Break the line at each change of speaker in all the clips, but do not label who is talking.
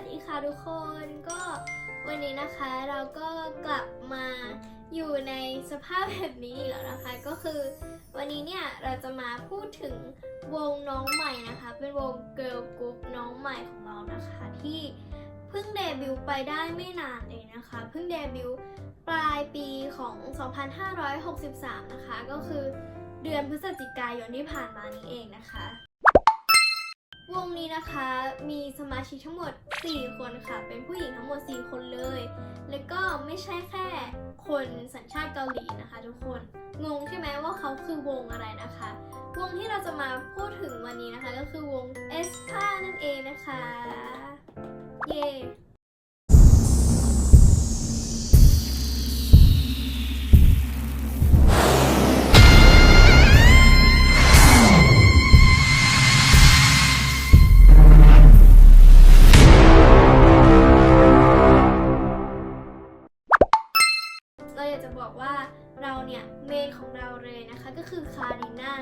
วัสดีค่ะทุกคนก็วันนี้นะคะเราก็กลับมาอยู่ในสภาพแบบนี้อีกแล้วนะคะ ก็คือวันนี้เนี่ยเราจะมาพูดถึงวงน้องใหม่นะคะ เป็นวงเกิร์ลกรุ๊ปน้องใหม่ของเรานะคะ ที่เพิ่งเดบิวต์ไปได้ไม่นานเองนะคะ เพิ่งเดบิวต์ปลายปีของ 2563 นะคะ ก็คือเดือนพฤศจิกายนที่ผ่านมานี้เองนะคะ วงนี้นะคะมีสมาชิกทั้งหมด 4 คนค่ะ เป็นผู้หญิงทั้งหมด 4 คนเลย แล้วก็ไม่ใช่แค่คนสัญชาติเกาหลีนะคะ ทุกคน งงใช่ไหมว่าเขาคือวงอะไรนะคะ วงที่เราจะมาพูดถึงวันนี้นะคะ ก็คือวงเอสพานั่นเองนะคะ เย้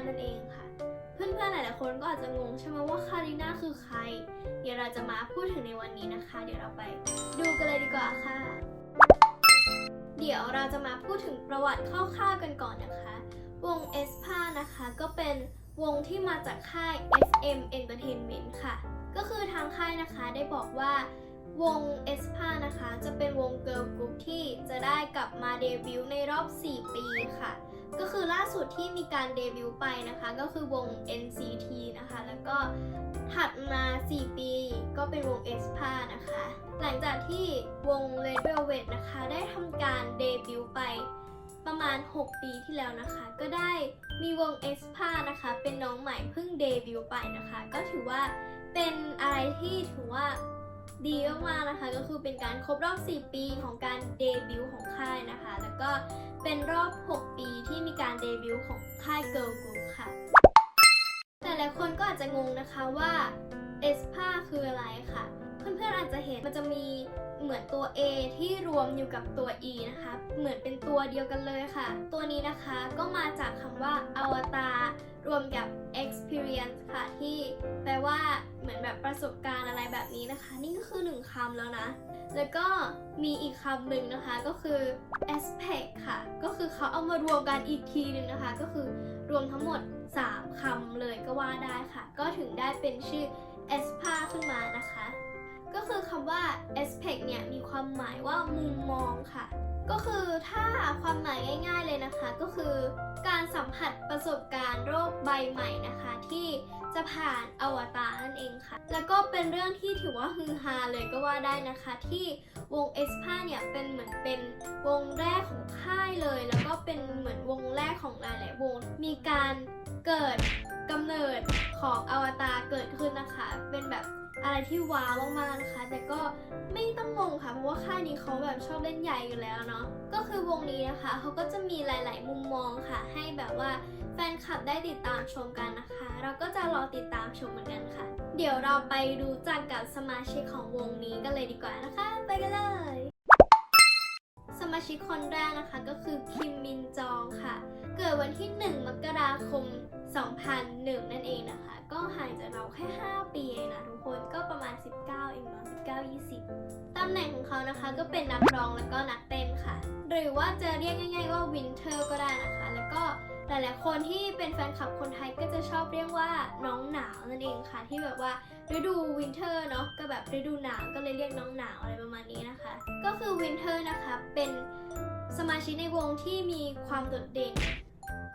นั่นเองค่ะ เพื่อนๆหลายๆคนก็อาจจะงงใช่ไหมว่าคาริน่าคือใคร เดี๋ยวเราจะมาพูดถึงในวันนี้นะคะ เดี๋ยวเราไปดูกันเลยดีกว่าค่ะ เดี๋ยวเราจะมาพูดถึงประวัติคร่าวๆกันก่อนนะคะ วง e s p a นะคะก็เป็นวงที่มาจากค่าย FM Entertainment ค่ะ ก็คือทางค่ายนะคะได้บอกว่าวง e s p a นะคะ จะเป็นวงเกิร์ลกรุ๊ปที่จะได้กลับมาเดบิวต์ในรอบ 4 ปีค่ะ ก็คือล่าสุดที่มีการเดบิวต์ไปนะคะ ก็คือวง NCT นะคะ แล้วก็ถัดมา 4 ปีก็เป็นวง s p a นะคะ หลังจากที่วง Red Velvet นะคะ ได้ทำการเดบิวต์ไปประมาณ 6 ปีที่แล้วนะคะ ก็ได้มีวง s p a นะคะ เป็นน้องใหม่เพิ่งเดบิวต์ไปนะคะ ก็ถือว่าเป็นอะไรที่ถือว่าดีมากๆนะคะ ก็คือเป็นการครบรอบ 4 ปีของการเดบิวต์ของค่ายนะคะ แล้วก็ เป็นรอบ 6 ปีที่มีการเดบิวต์ของค่ายเกิร์ลกรุ๊ปค่ะ แต่หลายคนก็อาจจะงงนะคะว่าเอสพาคืออะไรค่ะ พื่อนๆอาจจะเห็นมันจะมีเหมือนตัว A ที่รวมอยู่กับตัว E นะคะ เหมือนเป็นตัวเดียวกันเลยค่ะ ตัวนี้นะคะก็มาจากคำว่าอวตารรวมกับ experience ค่ะ ที่แปลว่าเหมือนแบบประสบการณ์อะไรแบบนี้นะคะ นี่ก็คือหนึ่งคำแล้วนะ แล้วก็มีอีกคำหนึ่งนะคะก็คือ aspect ค่ะ ก็คือเขาเอามารวมกันอีกทีหนึ่งนะคะ ก็คือรวมทั้งหมด 3คำเลยก็ว่าได้ค่ะ ก็ถึงได้เป็นชื่อ espa ขึ้นมานะคะ คือคำว่า aspect เนี่ยมีความหมายว่ามุมมองค่ะ ก็คือถ้าความหมายง่าย ๆเลยนะคะ ก็คือการสัมผัสประสบการณ์โรคใบใหม่นะคะ ที่จะผ่านอวตารนั่นเองค่ะ แล้วก็เป็นเรื่องที่ถือว่าฮือฮาเลยก็ว่าได้นะคะ ที่วงเอสพาเนี่ยเป็นเหมือนเป็นวงแรกของค่ายเลย แล้วก็เป็นเหมือนวงแรกของหลายๆวง มีการเกิดกำเนิดของอวตารเกิดขึ้นนะคะ เป็นแบบ อะไรที่ว้าวมากๆนะคะ แต่ก็ไม่ต้องงงค่ะ เพราะว่าค่ายนี้เขาแบบชอบเล่นใหญ่อยู่แล้วเนาะ ก็คือวงนี้นะคะเขาก็จะมีหลาย ๆ มุมมองค่ะ ให้แบบว่าแฟนคลับได้ติดตามชมกันนะคะ เราก็จะรอติดตามชมเหมือนกันค่ะ เดี๋ยวเราไปรู้จักกับสมาชิกของวงนี้กันเลยดีกว่านะคะ ไปกันเลย มาชิกคนแรกนะคะ ก็คือคิมมินจองค่ะ เกิดวันที่ 1 มกราคม 2001 นั่นเองนะคะ ก็ห่างจากเราแค่ 5 ปีเองนะทุกคนก็ประมาณ 19 เองเนาะ19 20 ตำแหน่งของเขานะคะก็เป็นนักร้องแล้วก็นักเต้นค่ะ หรือว่าจะเรียกง่ายๆว่าวินเทอร์ก็ได้นะคะ แล้วก็หลายๆคนที่เป็นแฟนคลับคนไทยก็จะชอบเรียกว่าน้องหนาวนั่นเองค่ะที่แบบว่า ฤดูวินเทอร์เนาะก็แบบฤดูหนาวก็เลยเรียกน้องหนาวอะไรประมาณนี้นะคะ ก็คือวินเทอร์นะคะเป็นสมาชิกในวงที่มีความโดดเด่น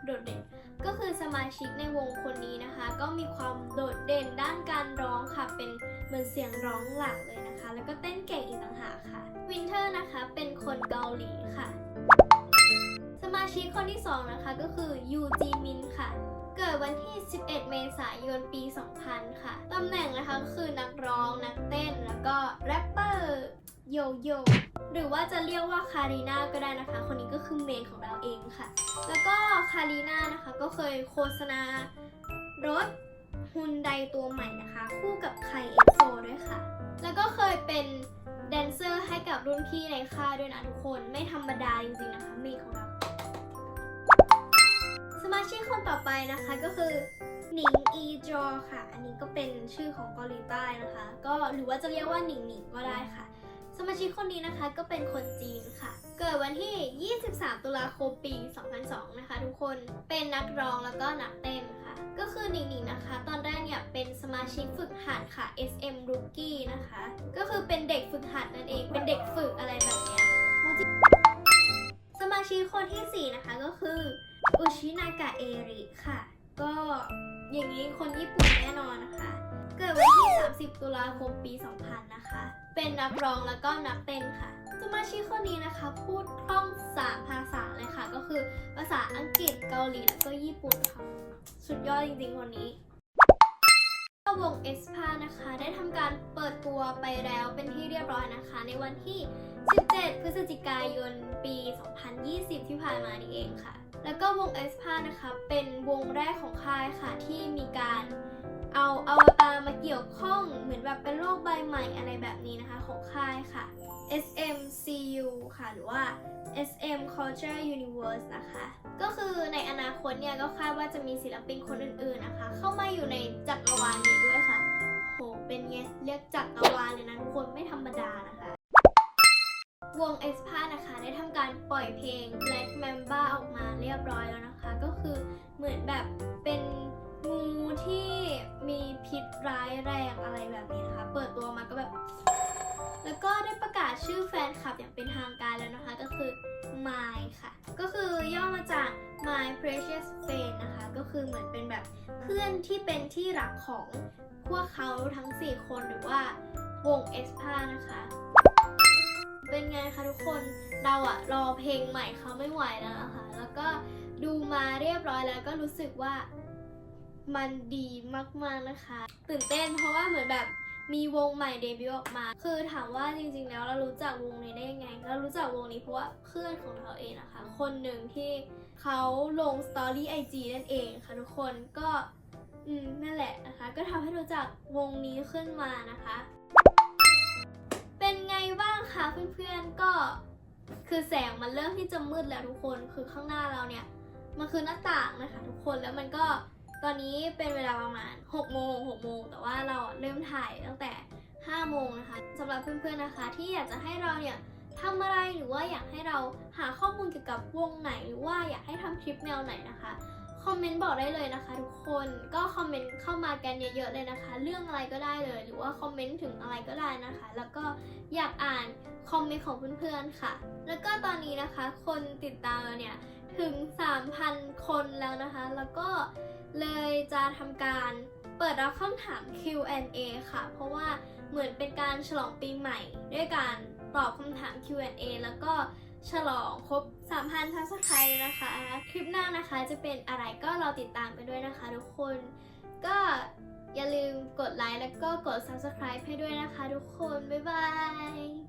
โดดเด่น ก็คือสมาชิกในวงคนนี้นะคะ ก็มีความโดดเด่นด้านการร้องค่ะ เป็นเหมือนเสียงร้องหลักเลยนะคะ แล้วก็เต้นเก่งอีกต่างหากค่ะวินเทอร์นะคะเป็นคนเกาหลีค่ะ สมาชิกคนที่2นะคะก็คือยูจิน วันที่ 11 เมษายน ปี 2000 ค่ะ ตำแหน่งนะคะคือนักร้อง นักเต้น แล้วก็แรปเปอร์โยโย่หรือว่าจะเรียกว่าคารีนาก็ได้นะคะ คนนี้ก็คือเมนของเราเองค่ะ แล้วก็คารีนานะคะก็เคยโฆษณารถฮุนไดตัวใหม่นะคะ คู่กับไคเอฟโซด้วยค่ะ แล้วก็เคยเป็นแดนเซอร์ให้กับรุ่นพี่ในค่ายด้วยนะทุกคน ไม่ธรรมดาจริงๆนะคะเมนของเรา สมาชิกคนต่อไปนะคะก็คือหนิงอีจอค่ะ อันนี้ก็เป็นชื่อของเกาหลีใต้นะคะ ก็หรือว่าจะเรียกว่าหนิงหนิงก็ได้ค่ะ สมาชิกคนนี้นะคะก็เป็นคนจีนค่ะ เกิดวันที่ 23 ตุลาคมปี 2002 นะคะ ทุกคน เป็นนักร้องแล้วก็นักเต้นค่ะ ก็คือหนิงหนิงนะคะ ตอนแรกเนี่ยเป็นสมาชิกฝึกหัดค่ะ SM Rookie นะคะ ก็คือเป็นเด็กฝึกหัดนั่นเอง เป็นเด็กฝึกอะไรแบบนี้สมาชิกคนที่ 4 นะคะก็คือ อุชินากะเอริค่ะ ก็อย่างนี้คนญี่ปุ่นแน่นอนนะคะ เกิดวันที่ 30 ตุลาคมปี 2000 นะคะ เป็นนักร้องแล้วก็นักเต้นค่ะสมาชิกคนนี้นะคะ พูดคล่อง3ภาษาเลยค่ะ ก็คือภาษาอังกฤษเกาหลีแล้วก็ญี่ปุ่นค่ะ สุดยอดจริงๆคนนี้วงเอสพานะคะได้ทำการเปิดตัวไปแล้วเป็นที่เรียบร้อยนะคะ ในวันที่ 17 พฤศจิกายน ปี 2020 ที่ผ่านมานี่เองค่ะ แล้วก็วงเอสพานะคะ เป็นวงแรกของค่ายค่ะที่มีการเอาอวตารมาเกี่ยวข้องเหมือนแบบเป็นโลกใบใหม่อะไรแบบนี้นะคะของค่ายค่ะ SMCU ค่ะ หรือว่า SM Culture Universe นะคะ ก็คือในอนาคตเนี่ย ก็คาดว่าจะมีศิลปินคนอื่นๆนะคะ เข้ามาอยู่ในจักรวาลนี้ด้วยค่ะ โห เป็นไง เรียกจักรวาลเลยนะทุกคนไม่ธรรมดานะคะ วง s p a นะคะ ได้ทำการปล่อยเพลง Black Mamba ออกมาเรียบร้อยแล้วนะคะ ก็คือเหมือนแบบเป็นงูที่มีพิษร้ายแรงอะไรแบบนี้นะคะ เปิดตัวมาก็แบบ แล้วก็ได้ประกาศชื่อแฟนคลับอย่างเป็นทางการแล้วนะคะ ก็คือ My ค่ะ ก็คือย่อมาจาก My Precious Friend นะคะ ก็คือเหมือนเป็นแบบเพื่อนที่เป็นที่รักของพวกเขาทั้ง 4 คนหรือว่าวง e s p a นะคะ เป็นไงคะทุกคนเราอะรอเพลงใหม่เขาไม่ไหวแล้วนะคะแล้วก็ดูมาเรียบร้อยแล้วก็รู้สึกว่ามันดีมากๆนะคะ ตื่นเต้นเพราะว่าเหมือนแบบมีวงใหม่เดบิวต์ออกมา คือถามว่าจริงๆแล้วเรารู้จักวงนี้ได้ยังไงเรารู้จักวงนี้เพราะว่าเพื่อนของเราเองนะคะ คนหนึ่งที่เขาลงสตอรี่ไอจีนั่นเองค่ะทุกคนก็อืมนั่นแหละนะคะ ก็ทำให้รู้จักวงนี้ขึ้นมานะคะ ไงบ้างคะเพื่อนๆก็คือแสงมันเริ่มที่จะมืดแล้วทุกคนคือข้างหน้าเราเนี่ยมันคือหน้าต่างนะคะทุกคนแล้วมันก็ตอนนี้เป็นเวลาประมาณ6โมง6โมงแต่ว่าเราเริ่มถ่ายตั้งแต่5โมงนะคะสำหรับเพื่อนๆนะคะ ที่อยากจะให้เราเนี่ยทำอะไรหรือว่าอยากให้เราหาข้อมูลเกี่ยวกับวงไหน หรือว่าอยากให้ทำคลิปแนวไหนนะคะ คอมเมนต์บอกได้เลยนะคะทุกคนก็คอมเมนต์เข้ามากันเยอะๆเลยนะคะ เรื่องอะไรก็ได้เลย หรือว่าคอมเมนต์ถึงอะไรก็ได้นะคะ แล้วก็อยากอ่านคอมเมนต์ของเพื่อนๆค่ะ แล้วก็ตอนนี้นะคะ คนติดตามเนี่ยถึง 3,000 คนแล้วนะคะ แล้วก็เลยจะทำการเปิดรับคำถาม Q&A ค่ะ เพราะว่าเหมือนเป็นการฉลองปีใหม่ ด้วยการตอบคำถาม Q&A แล้วก็ ฉลองครบ 3,000ทัสไครนะคะ คลิปหน้านะคะจะเป็นอะไรก็รอติดตามกันด้วยนะคะ ทุกคน ก็อย่าลืมกดไลค์แล้วก็กด subscribe ให้ด้วยนะคะ ทุกคน บ๊ายบาย